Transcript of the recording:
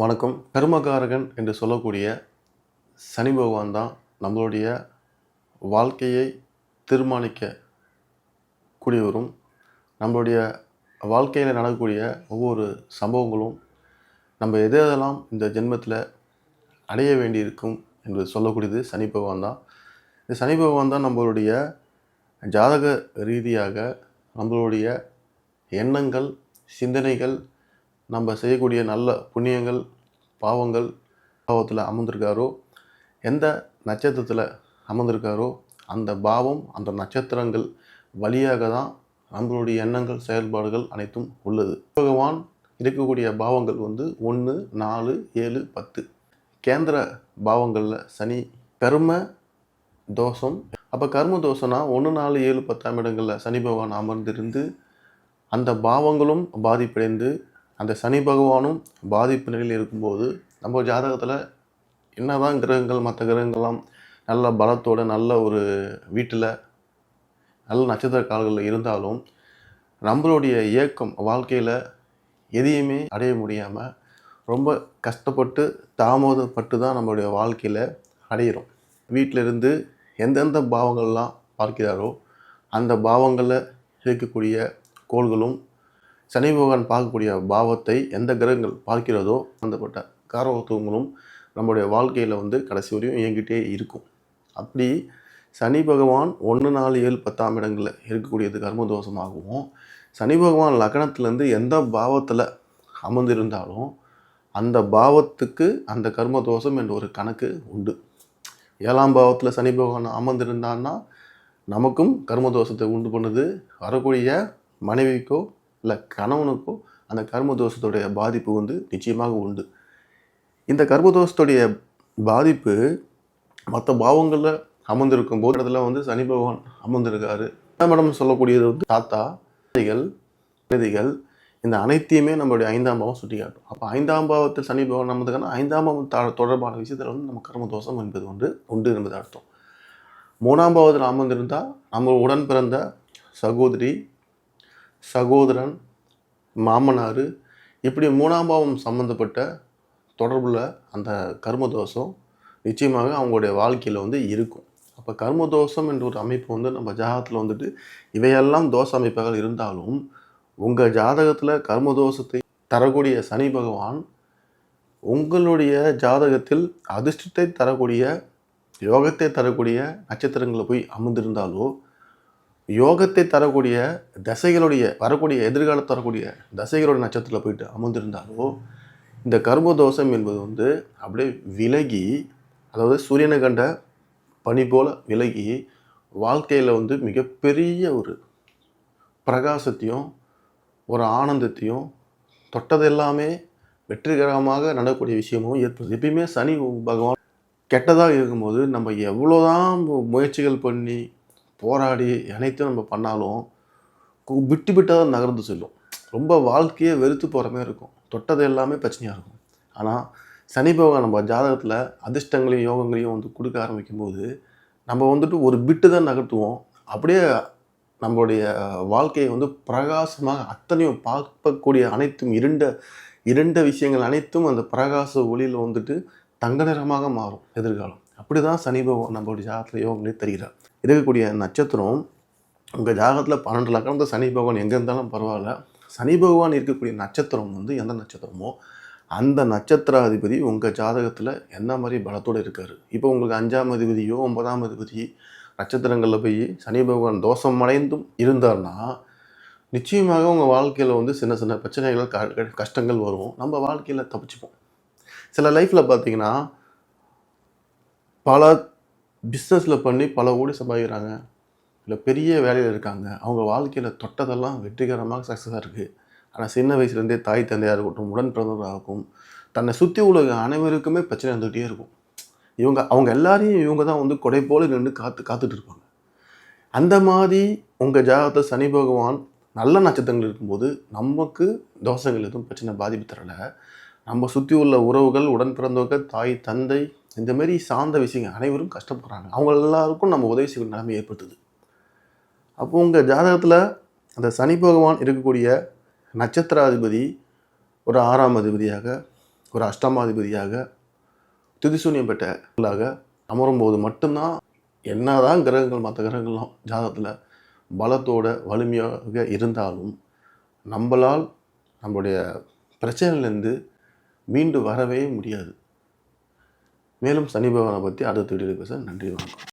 வணக்கம். கர்மகாரகன் என்று சொல்லக்கூடிய சனி பகவான் தான் நம்மளுடைய வாழ்க்கையை தீர்மானிக்க கூடியவரும் நம்மளுடைய வாழ்க்கையில் நடக்கக்கூடிய ஒவ்வொரு சம்பவங்களும் நம்ம எது எதெல்லாம் இந்த ஜென்மத்தில் அடைய வேண்டியிருக்கும் என்று சொல்லக்கூடியது சனி பகவான் தான். இந்த சனி பகவான் தான் நம்மளுடைய ஜாதக ரீதியாக நம்மளுடைய எண்ணங்கள் சிந்தனைகள் நம்ம செய்யக்கூடிய நல்ல புண்ணியங்கள் பாவங்கள் பாவத்தில் அமர்ந்திருக்காரோ எந்த நட்சத்திரத்தில் அமர்ந்திருக்காரோ அந்த பாவம் அந்த நட்சத்திரங்கள் வழியாக தான் நம்மளுடைய எண்ணங்கள் செயல்பாடுகள் அனைத்தும் உள்ளது. பகவான் இருக்கக்கூடிய பாவங்கள் வந்து ஒன்று நாலு ஏழு பத்து. கேந்திர பாவங்களில் சனி கர்ம தோஷம். அப்போ கர்ம தோஷம்னா ஒன்று நாலு ஏழு பத்தாம் இடங்களில் சனி பகவான் அமர்ந்திருந்து அந்த பாவங்களும் பாதிப்படைந்து அந்த சனி பகவானும் பாதிப்பு நிலையில் இருக்கும்போது நம்ம ஜாதகத்தில் என்ன தான் கிரகங்கள் மற்ற கிரகங்கள்லாம் நல்ல பலத்தோட நல்ல ஒரு வீட்டில் நல்ல நட்சத்திர கால்களில் இருந்தாலும் நம்மளுடைய இயக்கம் வாழ்க்கையில் எதையுமே அடைய முடியாமல் ரொம்ப கஷ்டப்பட்டு தாமதப்பட்டு தான் நம்மளுடைய வாழ்க்கையில் அடையிறோம். வீட்டில் இருந்து எந்தெந்த பாவங்கள்லாம் பார்க்கிறாரோ அந்த பாவங்களில் இருக்கக்கூடிய கோள்களும் சனி பகவான் பார்க்கக்கூடிய பாவத்தை எந்த கிரகங்கள் பார்க்கிறதோ அந்தப்பட்ட காரகத்துவங்களும் நம்முடைய வாழ்க்கையில் வந்து கடைசி வரையும் இயங்கிட்டே இருக்கும். அப்படி சனி பகவான் ஒன்று நாலு ஏழு பத்தாம் இடங்களில் இருக்கக்கூடியது கர்ம தோஷமாகவும் சனி பகவான் லக்னத்துலேருந்து எந்த பாவத்தில் அமர்ந்திருந்தாலும் அந்த பாவத்துக்கு அந்த கர்ம தோஷம் என்ற ஒரு கணக்கு உண்டு. ஏழாம் பாவத்தில் சனி பகவான் அமர்ந்திருந்தான்னா நமக்கும் கர்ம தோஷத்தை உண்டு பண்ணுது. வரக்கூடிய மனைவிக்கோ இல்லை கணவனுக்கோ அந்த கர்மதோஷத்துடைய பாதிப்பு வந்து நிச்சயமாக உண்டு. இந்த கர்மதோஷத்துடைய பாதிப்பு மற்ற பாவங்களில் அமர்ந்திருக்கும் போது இடத்துல வந்து சனி பகவான் அமர்ந்திருக்காரு. மேடம் சொல்லக்கூடியது வந்து தாத்தா குழந்தைகள் இந்த அனைத்தையுமே நம்மளுடைய ஐந்தாம் பாவம் சுட்டி காட்டும் அப்போ ஐந்தாம் பாவத்தில் சனி பகவான் நமதுக்கான ஐந்தாம் பாவம் தொடர்பான விஷயத்தில் வந்து நம்ம கர்ம தோஷம் என்பது ஒன்று உண்டு என்பது அர்த்தம். மூணாம் பாவத்தில் அமர்ந்திருந்தால் நம்ம உடன் பிறந்த சகோதரி சகோதரன் மாமனார் இப்படி மூணாம் பாவம் சம்மந்தப்பட்ட தொடர்பில் அந்த கர்ம தோஷம் நிச்சயமாக அவங்களுடைய வாழ்க்கையில் வந்து இருக்கும். அப்போ கர்ம தோஷம் என்ற ஒரு அமைப்பு வந்து நம்ம ஜாதகத்தில் வந்துட்டு இவையெல்லாம் தோஷ அமைப்புகள் இருந்தாலும் உங்கள் ஜாதகத்தில் கர்ம தோஷத்தை தரக்கூடிய சனி பகவான் உங்களுடைய ஜாதகத்தில் அதிர்ஷ்டத்தை தரக்கூடிய யோகத்தை தரக்கூடிய நட்சத்திரங்களில் போய் அமர்ந்திருந்தாலோ யோகத்தை தரக்கூடிய தசைகளுடைய வரக்கூடிய எதிர்காலம் தரக்கூடிய தசைகளுடைய நட்சத்திரத்தில் போயிட்டு அமர்ந்திருந்தாலோ இந்த கர்ம தோஷம் என்பது வந்து அப்படியே விலகி அதாவது சூரியனை கண்ட பனி போல் விலகி வாழ்க்கையில் வந்து மிகப்பெரிய ஒரு பிரகாசத்தையும் ஒரு ஆனந்தத்தையும் தொட்டது எல்லாமே வெற்றிகரமாக நடக்கக்கூடிய விஷயமும் ஏற்படுது. எப்பயுமே சனி பகவான் கெட்டதாக இருக்கும்போது நம்ம எவ்வளோதான் முயற்சிகள் பண்ணி போராடி அனைத்தும் நம்ம பண்ணாலும் கு- விட்டு விட்டாக தான் நகர்ந்து செல்லும். ரொம்ப வாழ்க்கையே வெறுத்து போகிற மாதிரி இருக்கும். தொட்டது எல்லாமே பிரச்சனையாக இருக்கும். ஆனால் சனி பகவான் நம்ம ஜாதகத்தில் அதிர்ஷ்டங்களையும் யோகங்களையும் வந்து கொடுக்க ஆரம்பிக்கும் போது நம்ம வந்துட்டு ஒரு பிட்டு தான் நகர்த்துவோம். அப்படியே நம்மளுடைய வாழ்க்கையை வந்து பிரகாசமாக அத்தனையும் பார்க்கக்கூடிய அனைத்தும் இருண்ட இருண்ட விஷயங்கள் அனைத்தும் அந்த பிரகாச ஒளியில் வந்துட்டு தங்க நிறமாக மாறும் எதிர்காலம். அப்படி தான் சனி பகவான் நம்மளுடைய ஜாகத்தில் யோகங்களே தருகிறார். இருக்கக்கூடிய நட்சத்திரம் உங்கள் ஜாதகத்தில் பன்னெண்டு லக்கணத்தில் சனி பகவான் எங்கே இருந்தாலும் பரவாயில்ல. சனி பகவான் இருக்கக்கூடிய நட்சத்திரம் வந்து எந்த நட்சத்திரமோ அந்த நட்சத்திராதிபதி உங்கள் ஜாதகத்தில் என்ன மாதிரி பலத்தோடு இருக்கார்? இப்போ உங்களுக்கு அஞ்சாம் அதிபதியோ ஒன்பதாம் அதிபதி நட்சத்திரங்களில் போய் சனி பகவான் தோஷம் அடைந்தும் இருந்தார்னா நிச்சயமாக உங்கள் வாழ்க்கையில் வந்து சின்ன சின்ன பிரச்சனைகள் க கஷ்டங்கள் வரும். நம்ம வாழ்க்கையில் தப்பிச்சுப்போம். சில லைஃப்பில் பார்த்தீங்கன்னா பல பிஸ்னஸில் பண்ணி பல கோடி சம்பாதிக்கிறாங்க. இல்லை பெரிய வேலையில் இருக்காங்க. அவங்க வாழ்க்கையில் தொட்டதெல்லாம் வெற்றிகரமாக சக்ஸஸாக இருக்குது ஆனால் சின்ன வயசுலேருந்தே தாய் தந்தையாக இருக்கட்டும் உடன் பிறந்தவராகட்டும் தன்னை சுற்றி உள்ள அனைவருக்குமே பிரச்சனை இருந்துகிட்டே இருக்கும். இவங்க அவங்க எல்லாரையும் இவங்க தான் வந்து கொடை போல நின்று காத்து காத்துட்டு இருப்பாங்க. அந்த மாதிரி உங்கள் ஜாதகத்தை சனி பகவான் நல்ல நட்சத்திரங்கள் இருக்கும்போது நமக்கு தோஷங்கள் எதுவும் பிரச்சனை பாதிப்பு தரலை. நம்ம சுற்றி உள்ள உறவுகள் உடன் பிறந்தவங்க தாய் தந்தை இந்த மாதிரி சார்ந்த விஷயங்கள் அனைவரும் கஷ்டப்படுறாங்க. அவங்க எல்லாருக்கும் நம்ம உதவி செய்ய நிலைமை ஏற்படுத்துது அப்போது உங்கள் ஜாதகத்தில் அந்த சனி பகவான் இருக்கக்கூடிய நட்சத்திராதிபதி ஒரு ஆறாம் அதிபதியாக ஒரு அஷ்டமாதிபதியாக துதிசூன்யம் பெற்றாக அமரும்போது மட்டும்தான் என்னதான் கிரகங்கள் மற்ற கிரகங்கள்லாம் ஜாதகத்தில் பலத்தோட வலிமையாக இருந்தாலும் நம்மளால் நம்மளுடைய பிரச்சனையிலேருந்து மீண்டு வரவே முடியாது. மேலும் சனி பகவானை பற்றி அடுத்த வீடியோவில் பேச நன்றி வணக்கம்.